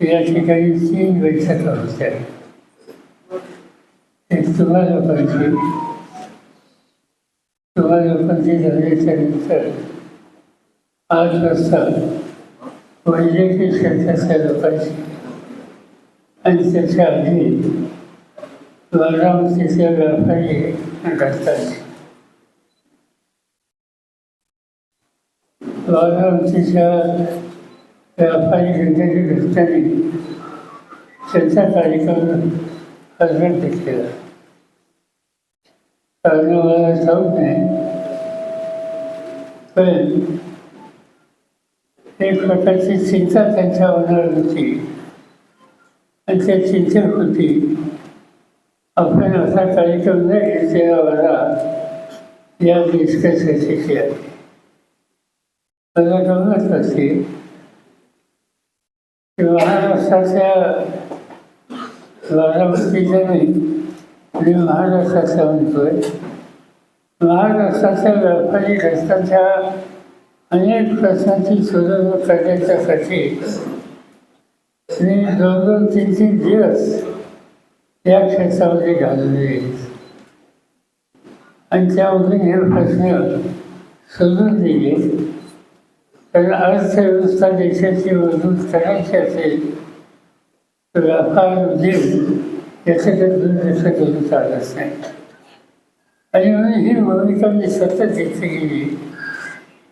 We are you seeing the etc. step? It's the letter Panji. The letter Panji is the letter Arjasa. Vajrati Shekhasara Panji. And Sashaji. Varam Sisara Panji and Rastaji. Varam Sisara व्यापारी जनतेच्या रस्त्याने त्यांचा कार्यक्रम हजर घेतलेला कारण मला ठाऊक नाही पण एक प्रकारची चिंता त्यांच्या मनावर होती. आणि त्या चिंतेत होती. आपण असा कार्यक्रम न घेतलेला मला या निष्कर्षाची मला गमत होती महाराष्ट्राच्या बारामतीच्या नाही मी महाराष्ट्राचा म्हणतोय. महाराष्ट्राच्या व्यापारी रस्त्याच्या अनेक प्रश्नांची सोडवणूक करण्याच्यासाठी मी दोन दोन तीन तीन दिवस या क्षेत्रामध्ये घालवले आणि त्यामधून हे प्रश्न सोडून दिले. तर अर्थव्यवस्था देशाची मजबूत करायची असेल तर व्यापार उद्योग याच्याकडे दुर्लक्ष करून चालत नाही आणि म्हणून ही भूमिका मी सतत घेतली गेली.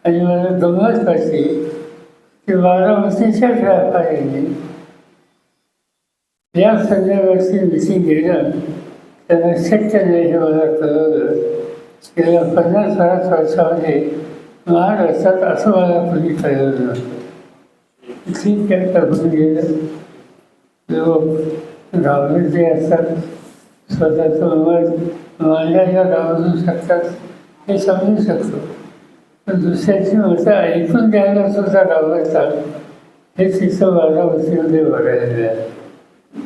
आणि मला गमत वाटली की बारामतीच्याच व्यापाऱ्यांनी या संदर्भाची मिटिंग घेणं त्यांना शक्य नाही हे मला कळवलं. गेल्या पन्नास साठ वर्षामध्ये महाराष्ट्रात असं मला कोणी कळवलं ठीक आहे करून गेलं. लोक गावले जे असतात स्वतःचं मत मांडायला गावू शकतात हे समजू शकतो. पण दुसऱ्याची मतं ऐकून द्यायला सुद्धा गावतात हे तिथं बारामतीमध्ये बघायला मिळालं.